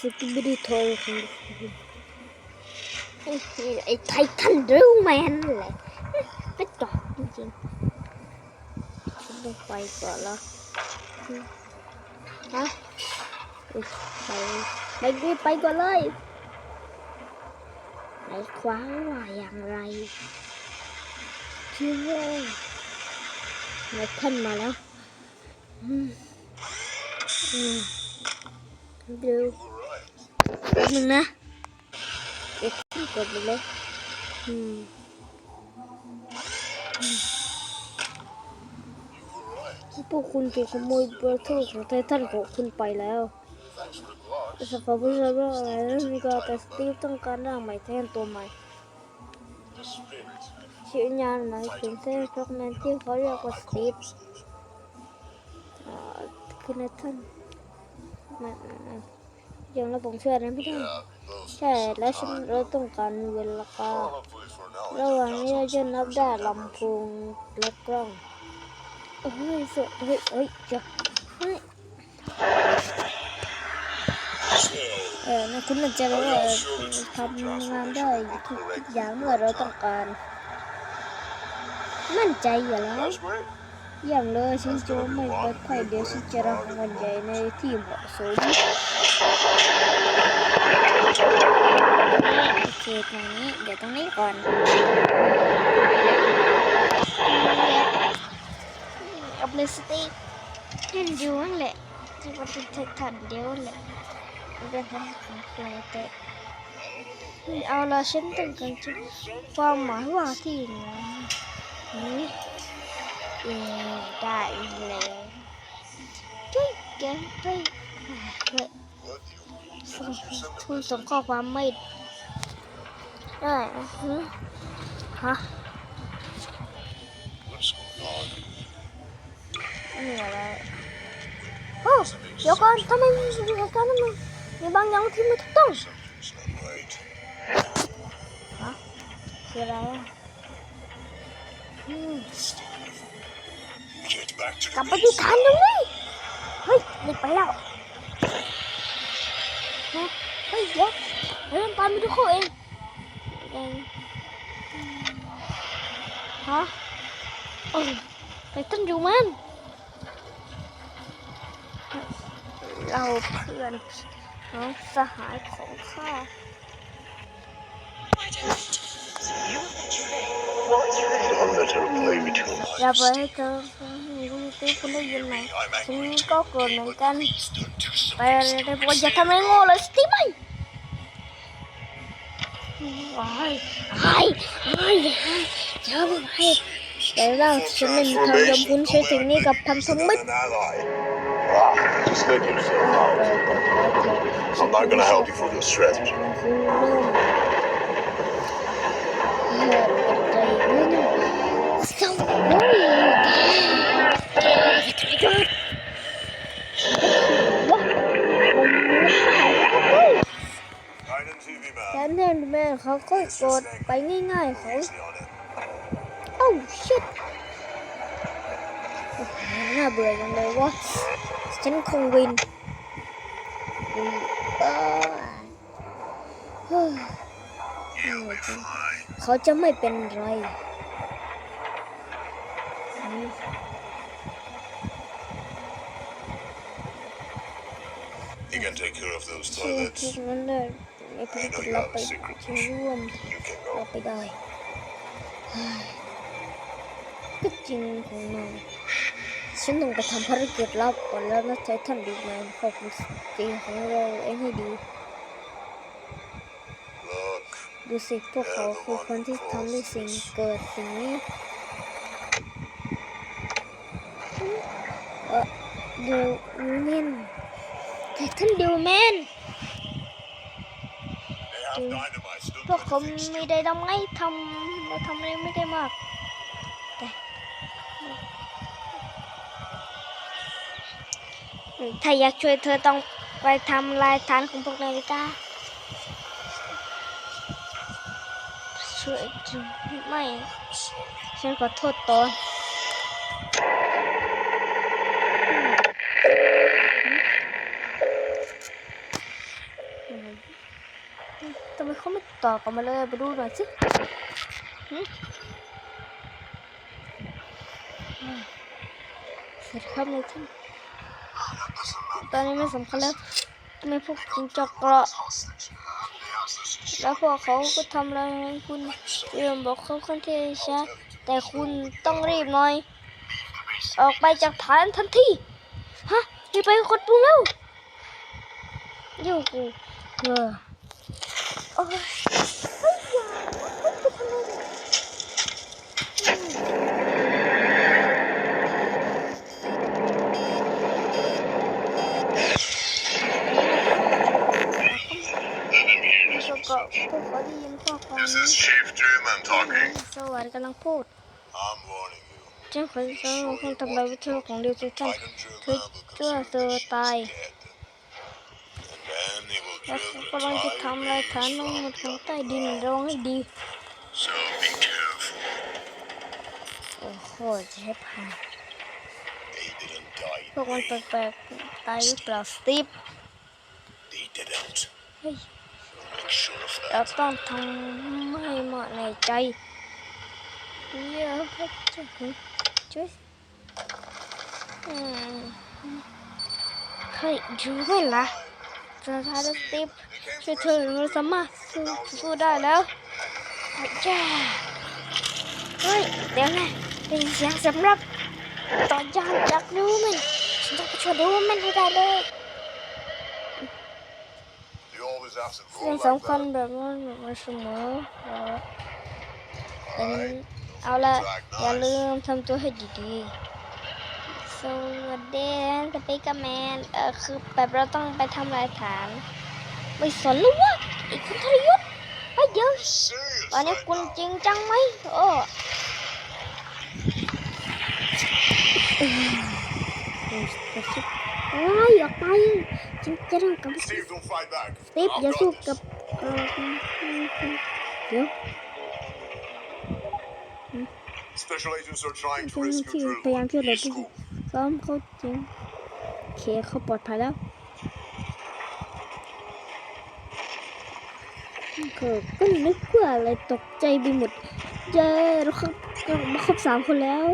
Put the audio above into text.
สกิบดีทอยของไอ้ไททันดรูแมนแหละกระจอกจริงๆฉันต้องไปก่อนแล้วฮะอุ๊ยไปไปไปก่อนเลยไอ้คว้าว่าอย่างไรชื่อว่าไอ้ท่านมาแล้วอืมอืมดูแป๊บนึงนะเอ็กซ์กดเลยอืมอืมพวกคุณถูกขโมยเบอร์โทรของไททันของคุณไปแล้วสภาพผู้ชายว่าอะไรนะมีก็แต่สตีฟต้องการร่างใหม่แทนตัวใหม่ชื่อยานหมายถึงเส้นพวกนั้นที่เขาเรียกว่าสตีฟคือไททันมันมัน ยังระบบเชื่อนะไม่ได้ใช่แล้วฉันเราต้องการเวลาระหว่างนี้เราจะนับได้ลำโพงและกล้องเฮ้ยเสือเฮ้ยเฮ้ยจะเฮ้ยเออนะคุณมันจะรู้ว่าทำงานได้ทุกทุกอย่างเมื่อเราต้องการ มั่นใจอยู่แล้วเยี่ยมเลยฉันจะไม่ปลอดภัยเดี๋ยวฉันจะรับเงินใหญ่ในที่เหมาะสม โอเคตรงนี้ เดี๋ยวตรงนี้ก่อนเอาเลสติเห็นอยู่นั่นแหละที่ว่าเป็นทันเดียวแหละเป็นทันของตัวแต่เอาละฉันต้องการจะความหมายว่าที่ไหนนี่ได้เลยช่วยแกไปเฮ้ยส่ง คุณส่งข้อความไม่ได้ฮะฮะนี่อะไรโอ้เดี๋ยวก่อนทำไมมีเหตุการณ์นั้นมันมีบางอย่างที่ไม่ถูกต้องฮะคืออะไรอะอืม Get back to กลับไปที่ฐานตรงนี้เฮ้ยรีบไปแล้วฮะ เยเดี๋ยวเริ่มตามไปทุกคนเองเองฮะโอ้ยไปต้นอยู่มันเราเพื่อนน้องสหายของข้าอย่าไปให้เธอคุณคุณได้ยินไหมฉันก็โกรธเหมือนกันไปเลยได้บอกอย่าทำอะไรโง่เลยสติไหม ว้ายไอ้ไอ้เจ้าให้แต่เราฉันไม่มีทางยอมคุณใช้สิ่งนี้กับพันธมิตร An ally. Just let yourself out. I'm not gonna help you for your strategy. ม่เขาก็กดไปง่ายๆเขา Easy on it. โอ้ชิตน่าเบื่อจังเลยว่าฉันคงวินวินเอ้ยเฮ้ย You'll be fine. เขาจะไม่เป็นไร You can take care of those ที่ toilets. ที่นั้นเลยไม่เพิ่งจะรับไปที่ร่วมเราไปได้ก็จริงของนายฉันต้องไปทำภารกิจลับก่อนแล้วนะไททันดีแมนขอบคุณสติของเราเองให้ดีดูสิพวกเขาคือคนที่ทำให้สิ่งเกิดสิ่งนี้เออดูเนียนแต่ท่านดูแมน พวกเขาไม่ได้ทำไม่ทำเราทำอะไรไม่ได้มากแต่ถ้าอยากช่วยเธอต้องไปทำลายฐานของพวกนาฬิกาช่วยไม่ฉันขอโทษตอน ทำไมเขาไม่ตอบกลับมาเลยไปดูหน่อยสิเสร็จครับในที่ตอนนี้ไม่สำคัญแล้วไม่พวกจิงจอกเกราะแล้วพวกเขาก็ทำอะไรคุณเรื่องบอกเขาค่อนข้างช้าแต่คุณต้องรีบหน่อย ออกไปจากฐานทันทีฮะรีบไปกดปุ่มแล้วอยู่กูเออ โอ้ยเฮ้ยอยาเฮ้ยจะทำอะไรเนี่ยอืมพวกเขาพวกเขาได้ยินข้อความนี้สวัสดีกำลังพูดเจ้าของเจ้าคงทำลายวิถีของเรือทุกท่าน Titan เธอเจ้า will เธอตาย และ drill เขากำลังจะทำลายฐานทั้งหมดของใต้ดินระวังให้ดี So be careful. โอ้โหเจ็บหาย They didn't die. พวกมันแปลกๆตายหรือเปล่าสตีฟ They didn't. เฮ้ย Make sure of เรา that. ต้องทำให้เหมาะในใจเยอะครับช่วยช่วยอืมเฮ้ยดูไหมล่ะ สุดท้ายแล้วสตีฟช่วยเธอเราสามารถสู้สู้ได้แล้วจ้าเฮ้ยเดี๋ยวนะได้ยินเสียงสำหรับต่อยานจากดูมันฉันต้องไปช่วยดูมันให้ได้เลย You always have to เรื่องสำคัญแบบนั้นมาเสมอเออ that. เป็น Alright? เอาละอย่าลืมทำตัวให้ดีๆ สวัสดีสปีกแมน เออคือแบบเราต้องไปทำลายฐาน ไม่สนหรือว่าอีกคุณทรยศเฮ้ยเดี๋ยว Serious ตอนนี้ right คุณ now. จริงจังไหมโอ้เฮ้ยออกไปฉันจะต้องกับ Steve, don't fight back. สตีฟ I've อย่า got สู้ this. กับเออเดี๋ยว เจ้าหน้า rescue ที่ Drill พยายาม One. ช่วยเหลือ He's ทุก cool. ซ้อมเขาจริงโอเคเขาปลอดภัยแล้วก็ก็นึกว่าอะไรตกใจไปหมดเย้เราครบเรามาครบสามคนแล้ว